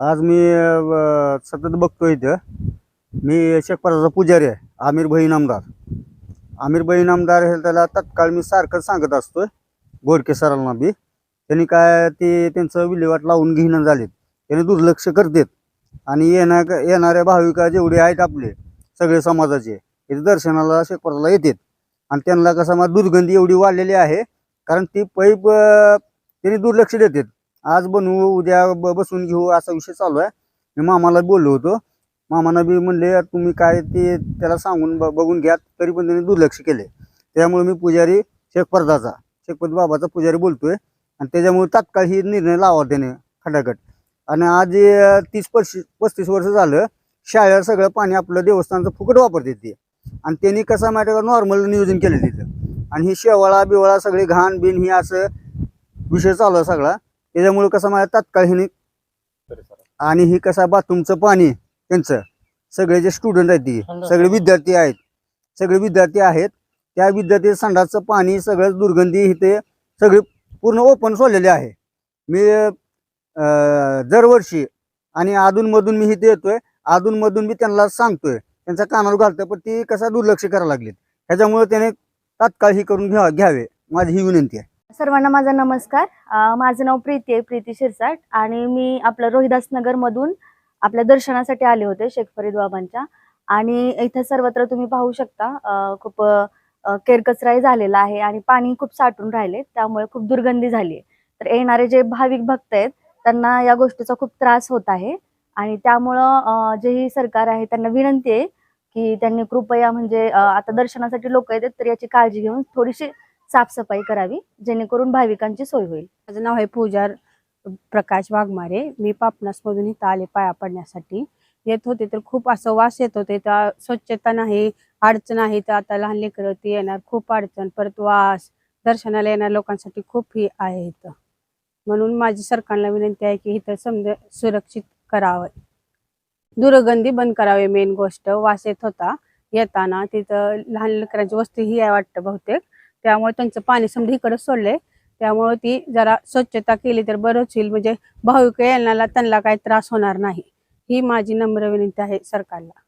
आज मी अ, सतत बघतोय इथं. मी शेखपराचा पुजारी आहे आमिर बहीण आमदार. आमिर आमदार हे त्याला तत्काळ मी सारखं सांगत असतोय गोरके सरांना बी. त्यांनी काय ते त्यांचं विल्हेवाट लावून घेणं झालेत. त्यांनी दुर्लक्ष करतात. आणि येण्या येणाऱ्या भाविका जेवढे आहेत आपले सगळे समाजाचे इथे दर्शनाला शेखपराला येतात. आणि त्यांना कसं मग दुर्गंधी एवढी वाढलेली आहे कारण ती पैप अ, त्यांनी दुर्लक्ष देतात. आज बनवू उद्या ब- बसून घेऊ असा विषय चालू आहे. मी मामाला बोललो होतो. मामानं बी म्हणले "यार, तुम्ही काय ते त्याला सांगून ब- बघून घ्या तरी पण त्यांनी दुर्लक्ष केले. त्यामुळे मी पुजारी शेखपर्दाचा शेखपत बाबाचा पुजारी बोलतोय. आणि त्याच्यामुळे तात्काळ ही निर्णय लावा त्याने खटाखट आणि आज तीस पस्तीस पस्तीस वर्ष झालं शाळेवर सगळं पाणी आपलं देवस्थानचं फुकट वापरते ते. आणि त्यांनी कसं माहिती का नॉर्मल नियोजन केलं तिथं. आणि ही शेवाळा बिवाळा सगळे घाण बिन ही असं विषय चालू आहे सगळा. त्याच्यामुळे कसं माझ्या तात्काळ हिने आणि ही कसा बाथरूमचं पाणी त्यांचं. सगळे जे स्टुडंट आहेत ती सगळे विद्यार्थी आहेत. सगळे विद्यार्थी आहेत. त्या विद्यार्थी संडासचं पाणी सगळं दुर्गंधी इथे सगळे पूर्ण ओपन सोडलेले आहे. मी अं, दरवर्षी आणि अधूनमधून मी इथे येतोय. अधूनमधून मी त्यांना सांगतोय. त्यांचा कानावर घालतोय पण ती कसा दुर्लक्ष करायला लागलीत. ह्याच्यामुळे त्याने तात्काळ ही करून घ्या घ्यावे. माझी ही विनंती आहे. सर्वांना माझा नमस्कार. माझं नाव प्रीती आहे प्रीती शिरसाट. आणि मी आपलं रोहिदास नगरमधून आपल्या दर्शनासाठी आले होते शेख फरीद बाबांच्या. आणि इथं सर्वत्र तुम्ही पाहू शकता खूप केरकचराही झालेला आहे आणि पाणी खूप साठून राहिले त्यामुळे खूप दुर्गंधी झाली आहे. तर येणारे जे भाविक भक्त आहेत त्यांना या गोष्टीचा खूप त्रास होत आहे. आणि त्यामुळं जे जेही सरकार आहे त्यांना विनंती आहे की त्यांनी कृपया म्हणजे आता दर्शनासाठी लोक येतात तर याची काळजी घेऊन थोडीशी साफसफाई करावी जेणेकरून भाविकांची सोय होईल. माझं नाव आहे पूजार प्रकाश वाघमारे. मी पापनासमधून इथं आले पाया पडण्यासाठी. येत होते तर खूप असं वास येत होते. तर स्वच्छता नाही अडचण आहे तर आता लहान लेकरं ती येणार. खूप अडचण परत वास दर्शनाला येणार लोकांसाठी खूप ही आहे इथं. म्हणून माझी सरकारला विनंती आहे की इथं समजा सुरक्षित करावं. दुर्गंधी बंद करावी मेन गोष्ट. वास येत होता. येताना तिथं लहान लेकरांची वस्ती ही आहे वाटतं बहुतेक. त्यामुळे त्यांचं पाणी समजा इकडे सोडलंय त्यामुळे ती जरा स्वच्छता केली तर बरंच होईल. म्हणजे भाविक येण्याला त्यांना काही त्रास होणार नाही. ही माझी नम्र विनंती आहे सरकारला.